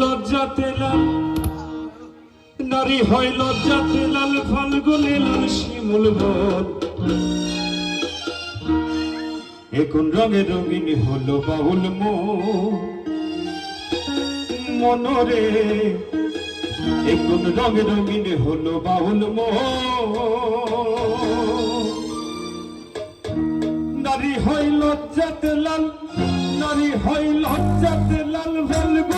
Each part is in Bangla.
লজ্জাতে লাল নারী হয় লজ্জাতে লাল ফাল্গুনে লাল শিমুল বন এখন রঙে রঙিন হলো বাউল মনরে এখন রঙে রঙিন হলো বাউল নারী হয় লজ্জাতে লাল নারী হয় লজ্জাতে লাল ফাল্গুনে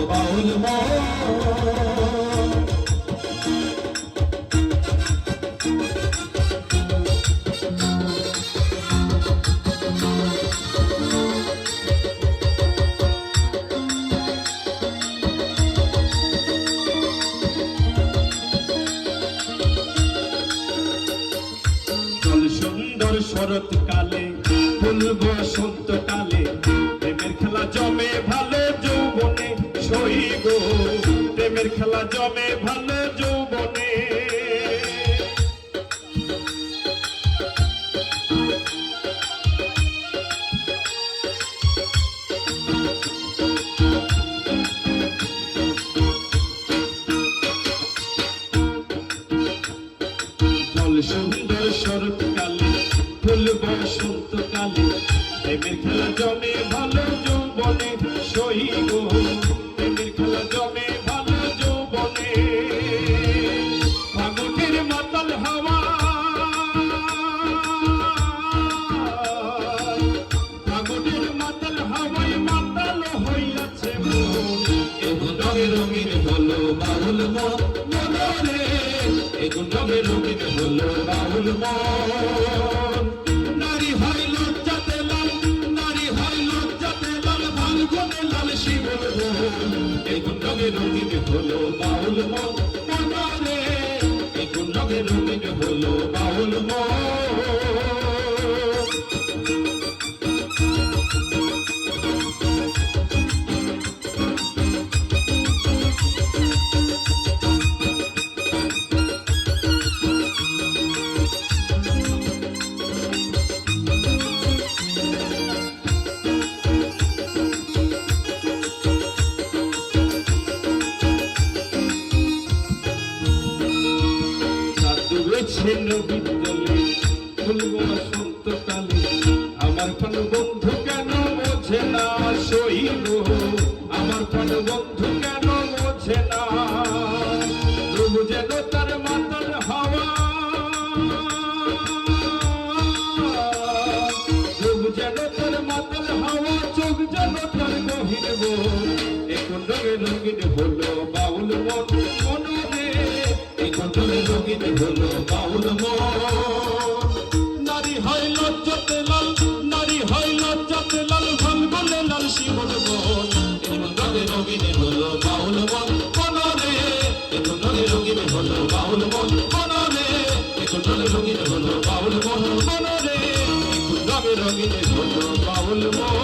সুন্দর শরৎকালে ফুল বসন্ত কালে প্রেমের খেলা জমে ভালো যৌবনে সই গো প্রেমের খেলা জমে ভালো যৌবনে। সুন্দর শরৎকালে মাতাল হাওয়ায় মাতাল হইয়াছে এখন রঙে রঙিন হলো মন মনরে। এখন রঙে রঙিন হলো বাউল মন। নারী হয় লজ্জাতে লাল, নারী হয় লজ্জাতে লাল, ফাল্গুনে লাল শিবল এখন রঙে রঙিন হলো বাউল মন মনরে। এখন রঙে রঙিন হলো বাউল জাদু রয়েছে নবীর দলে ফুলব বসন্ত কালে আমার কোন বন্ধু কেন বোঝে না সইব আমার কোন বন্ধু কেন বোঝে না? প্রভু যেন তার মাতার হাওয়া। প্রভু যেন তার মাতাল হাওয়া, চোখ যেন তার গভীর এখন রঙে রঙিন হলো বাউল মন। হলো বাউল নারী হয় লজ্জাতে লাল, নারী হয় লজ্জাতে লাল ভঙ্গলে লাল শিবল মন এমন রঙে রঙিনে হলো বাউল মন মনরে এখন রঙে রঙিনে হলো বাউল মন মনরে এখন রঙে রঙিনে হলো বাউল মন মনরে এখন রঙে রঙিনে হলো বাউল মন